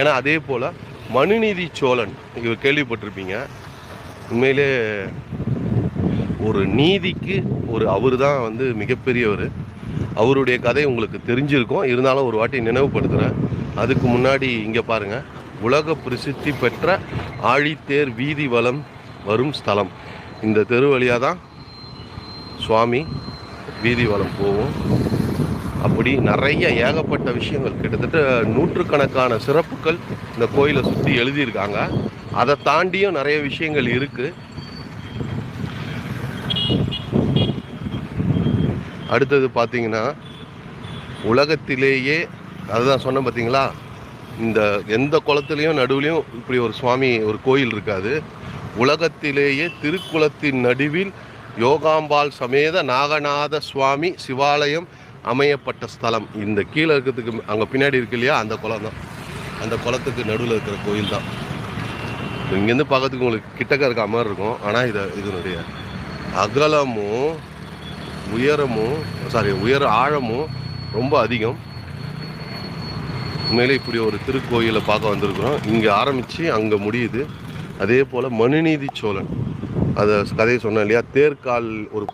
ஏன்னா அதே போல் மனுநீதி சோழன் இவர் கேள்விப்பட்டிருப்பீங்க. உண்மையிலே ஒரு நீதிக்கு ஒரு அவர் தான் வந்து மிகப்பெரியவர். அவருடைய கதை உங்களுக்கு தெரிஞ்சிருக்கும். இருந்தாலும் ஒரு வாட்டி நினைவுபடுத்துகிறேன் அதுக்கு முன்னாடி இங்கே பாருங்கள் உலக பிரசித்தி பெற்ற ஆழித்தேர் வீதி வளம் வரும் ஸ்தலம். இந்த தெரு வழியாக தான் சுவாமி வீதி வளம் போவோம் அப்படி நிறைய ஏகப்பட்ட விஷயங்கள். கிட்டத்தட்ட நூற்றுக்கணக்கான சிறப்புகள் இந்த கோயிலை சுற்றி எழுதியிருக்காங்க. அதை தாண்டியும் நிறைய விஷயங்கள் இருக்குது அடுத்தது பார்த்தீங்கன்னா உலகத்திலேயே அதுதான் சொன்னேன் பார்த்தீங்களா? இந்த எந்த குளத்துலேயும் நடுவுலையும் இப்படி ஒரு சுவாமி ஒரு கோயில் இருக்காது. உலகத்திலேயே திருக்குளத்தின் நடுவில் யோகாம்பாள் சமேத நாகநாத சுவாமி சிவாலயம் அமையப்பட்ட ஸ்தலம். இந்த கீழே இருக்கிறதுக்கு அங்கே பின்னாடி இருக்கு இல்லையா அந்த குளம் தான். அந்த குளத்துக்கு நடுவில் இருக்கிற கோயில் தான். இங்கேருந்து பார்க்கறதுக்கு உங்களுக்கு கிட்டக்க இருக்க மாதிரி இருக்கும். ஆனால் இதை இதனுடைய அகலமும் உயரமும் சாரி உயர ஆழமும் ரொம்ப அதிகம். உண்மையிலே இப்படி ஒரு திருக்கோயிலை பார்க்க வந்திருக்கிறோம். இங்கே ஆரம்பித்து அங்கே முடியுது. அதே போல் மனுநீதி சோழன். அதை கதையை சொன்னேன் இல்லையா தேர்கால் ஒரு